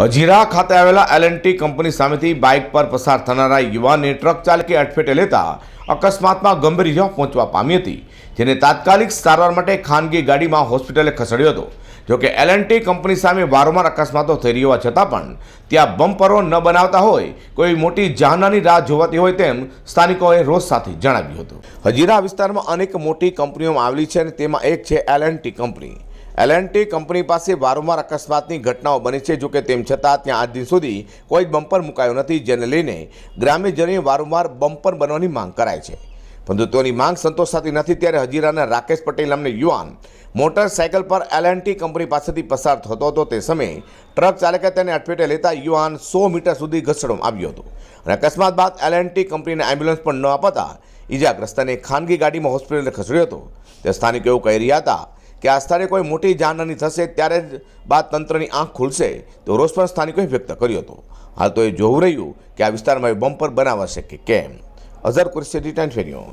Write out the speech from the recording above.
અજીરા ખાતે આવેલા L company સામેથી બાઇક પર પસાર થનારા યુવાનને ટ્રક ચાલકે અટફેટે લેતા અકસ્માતમાં ગંભીર ઇજા પહોંચવા પામી હતી, જેને તાત્કાલિક સારવાર માટે ખાનગી ગાડીમાં હોસ્પિટલે ખસેડ્યો હતો. જોકે એલએનટી કંપની સામે વારંવાર અકસ્માતો થઈ રહ્યા છતાં પણ ત્યાં બમ્પરો ન બનાવતા હોય, કોઈ મોટી જાનહાની રાહ જોવાતી હોય તેમ સ્થાનિકોએ રોષ સાથે જણાવ્યું હતું. હજીરા વિસ્તારમાં અનેક મોટી કંપનીઓ આવેલી છે અને તેમાં એક છે એલ કંપની. એલએનટી કંપની પાસે વારંવાર અકસ્માતની ઘટનાઓ બની છે. જોકે તેમ છતાં ત્યાં આજ સુધી કોઈ જ બમ્પર મુકાયો નથી, જેને લઈને ગ્રામ્યજનોએ વારંવાર બમ્પર બનવાની માંગ કરાય છે. પરંતુ તેની માંગ સંતોષાતી નથી. ત્યારે હજીરાના રાકેશ પટેલ નામને યુવાન મોટરસાયકલ પર એલએનટી કંપની પાસેથી પસાર થતો હતો. તે સમયે ટ્રક ચાલકે તેને અટપેટે લેતા યુવાન સો મીટર સુધી ઘસડવામાં આવ્યો હતો. અને અકસ્માત બાદ એલએનટી કંપનીને એમ્બ્યુલન્સ પણ ન અપાતા ઈજાગ્રસ્તને ખાનગી ગાડીમાં હોસ્પિટલે ખસેડ્યો હતો. તે સ્થાનિકો એવું કહી રહ્યા હતા કે આ સ્થળે કોઈ મોટી જાનહાની થશે ત્યારે જ બાદ તંત્રની આંખ ખુલશે તો રોષ પણ સ્થાનિકોએ વ્યક્ત કર્યો હતો. હાલ તો એ જોવું રહ્યું કે આ વિસ્તારમાં એ બમ્પર બનાવાશે કે કેમ. અઝર કુરશી ટાઈમ ફેર્યો